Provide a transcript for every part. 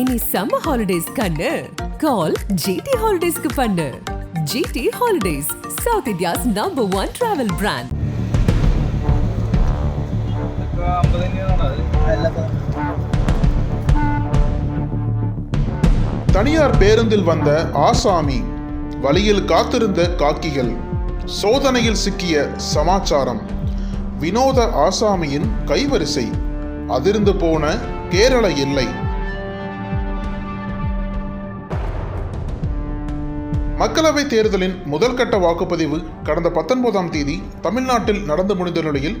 இனி summer holidays கண்ணு. கால் GT ஹாலிடேஸ்க்கு பண்ணு. GT holidays south India's number one travel brand தனியார் பேருந்தில் வந்த ஆசாமி வழியில் காத்திருந்த காக்கிகள் சோதனையில் சிக்கிய சமாச்சாரம். வினோத ஆசாமியின் கைவரிசை அதிர்ந்து போன கேரள இல்லை மக்களவைத் தேர்தலின் முதல் கட்ட வாக்குப்பதிவு கடந்த பத்தொன்பதாம் தேதி தமிழ்நாட்டில் நடந்து முடிந்த நிலையில்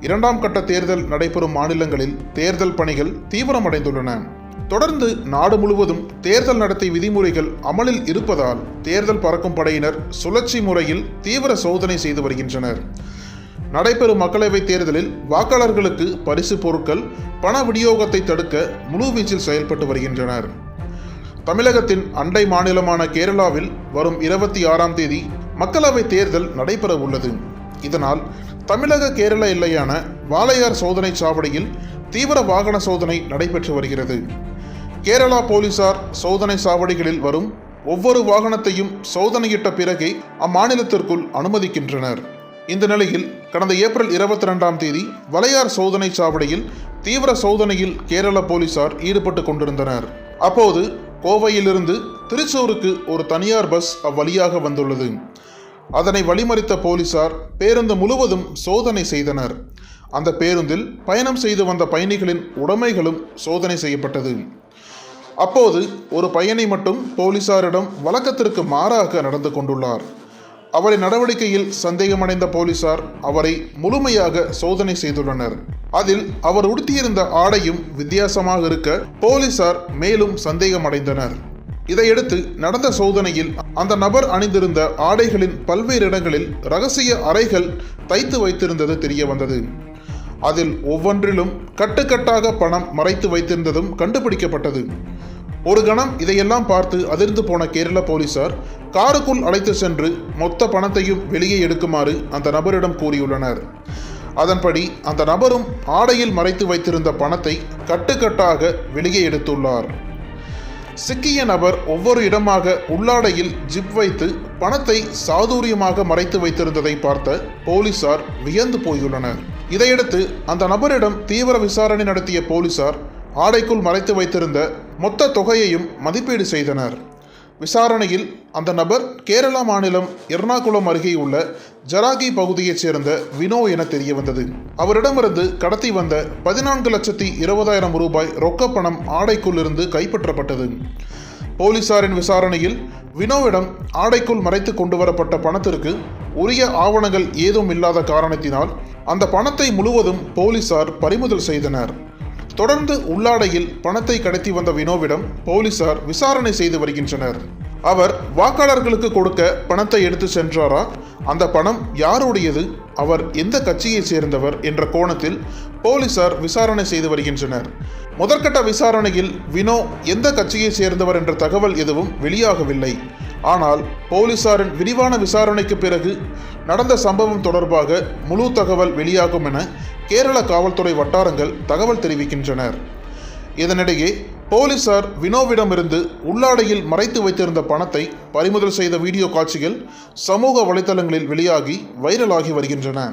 இரண்டாம் கட்ட தேர்தல் நடைபெறும் மாநிலங்களில் தேர்தல் பணிகள் தீவிரமடைந்துள்ளன. தொடர்ந்து நாடு முழுவதும் தேர்தல் நடத்தை விதிமுறைகள் அமலில் இருப்பதால் தேர்தல் பறக்கும் படையினர் சுழற்சி முறையில் தீவிர சோதனை செய்து வருகின்றனர். நடைபெறும் மக்களவைத் தேர்தலில் வாக்காளர்களுக்கு பரிசு பொருட்கள் பண விநியோகத்தை தடுக்க முழுவீச்சில் செயல்பட்டு வருகின்றனர். தமிழகத்தின் அண்டை மாநிலமான கேரளாவில் வரும் இருபத்தி ஆறாம் தேதி மக்களவைத் தேர்தல் நடைபெற உள்ளது. இதனால் தமிழக கேரள எல்லையான வாளையார் சோதனை சாவடியில் தீவிர வாகன சோதனை நடைபெற்று வருகிறது. கேரளா போலீசார் சோதனை சாவடிகளில் வரும் ஒவ்வொரு வாகனத்தையும் சோதனையிட்ட பிறகே அம்மாநிலத்திற்குள் அனுமதிக்கின்றனர். இந்த நிலையில் கடந்த ஏப்ரல் இருபத்தி ரெண்டாம் தேதி வளையார் சோதனை சாவடியில் தீவிர சோதனையில் கேரள போலீசார் ஈடுபட்டு கொண்டிருந்தனர். அப்போது கோவையிலிருந்து திருச்சூருக்கு ஒரு தனியார் பஸ் அவ்வழியாக வந்துள்ளது. அதனை வழிமறித்த போலீசார் பேருந்து முழுவதும் சோதனை செய்தனர். அந்த பேருந்தில் பயணம் செய்து வந்த பயணிகளின் உடைமைகளும் சோதனை செய்யப்பட்டது. அப்போது ஒரு பயணி மட்டும் போலீசாரிடம் வழக்கத்திற்கு மாறாக நடந்து கொண்டுள்ளார். அவரின் நடவடிக்கையில் சந்தேகமடைந்த போலீசார் அவரை முழுமையாக சோதனை செய்துள்ளனர். அதில் அவர் உடுத்தியிருந்த ஆடையும் வித்தியாசமாக இருக்க போலீசார் மேலும் சந்தேகமடைந்தனர். இதையடுத்து நடந்த சோதனையில் அந்த நபர் அணிந்திருந்த ஆடைகளின் பல்வேறு இடங்களில் ரகசிய அறைகள் தைத்து வைத்திருந்தது தெரிய வந்தது அதில் ஒவ்வொன்றிலும் கட்டுக்கட்டாக பணம் மறைத்து வைத்திருந்ததும் கண்டுபிடிக்கப்பட்டது. ஒரு கணம் இதையெல்லாம் பார்த்து அதிர்ந்து போன கேரள போலீசார் காருக்குள் அழைத்து சென்று மொத்த பணத்தையும் வெளியே எடுக்குமாறு அந்த நபரிடம் கூறியுள்ளனர். அதன்படி அந்த நபரும் ஆடையில் மறைத்து வைத்திருந்த பணத்தை கட்டுக்கட்டாக வெளியே எடுத்துள்ளார். சிக்கிய நபர் ஒவ்வொரு இடமாக உள்ளாடையில் ஜிப் வைத்து பணத்தை சாதுரியமாக மறைத்து வைத்திருந்ததை பார்த்த போலீசார் வியந்து போயுள்ளனர். இதையடுத்து அந்த நபரிடம் தீவிர விசாரணை நடத்திய போலீசார் ஆடைக்குள் மறைத்து வைத்திருந்த மொத்த தொகையையும் மதிப்பீடு செய்தனர். விசாரணையில் அந்த நபர் கேரளா மாநிலம் எர்ணாகுளம் அருகே உள்ள ஜராகி பகுதியைச் சேர்ந்த வினோ என தெரிய வந்தது அவரிடமிருந்து கடத்தி வந்த பதினான்கு லட்சத்தி இருபதாயிரம் ரூபாய் ரொக்க பணம் ஆடைக்குள் இருந்து கைப்பற்றப்பட்டது. போலீசாரின் விசாரணையில் வினோவிடம் ஆடைக்குள் மறைத்து கொண்டு வரப்பட்ட பணத்திற்கு உரிய ஆவணங்கள் ஏதும் இல்லாத காரணத்தினால் அந்த பணத்தை முழுவதும் போலீசார் பறிமுதல் செய்தனர். தொடர்ந்து உள்ளாடையில் பணத்தை கடத்தி வந்த வினோவிடம் போலீசார் விசாரணை செய்து வருகின்றனர். அவர் வாக்காளர்களுக்கு கொடுக்க பணத்தை எடுத்து சென்றாரா? அந்த பணம் யாருடையது? அவர் எந்த கட்சியைச் சேர்ந்தவர்? என்ற கோணத்தில் போலீசார் விசாரணை செய்து வருகின்றனர். முதற்கட்ட விசாரணையில் வினோ எந்த கட்சியைச் சேர்ந்தவர் என்ற தகவல் எதுவும் வெளியாகவில்லை. ஆனால் போலீசாரின் விரிவான விசாரணைக்கு பிறகு நடந்த சம்பவம் தொடர்பாக முழு தகவல் வெளியாகும் என கேரள காவல்துறை வட்டாரங்கள் தகவல் தெரிவிக்கின்றனர். இதனிடையே போலீசார் வினோவிடமிருந்து உள்ளாடையில் மறைத்து வைத்திருந்த பணத்தை பறிமுதல் செய்த வீடியோ காட்சிகள் சமூக வலைதளங்களில் வெளியாகி வைரலாகி வருகின்றன.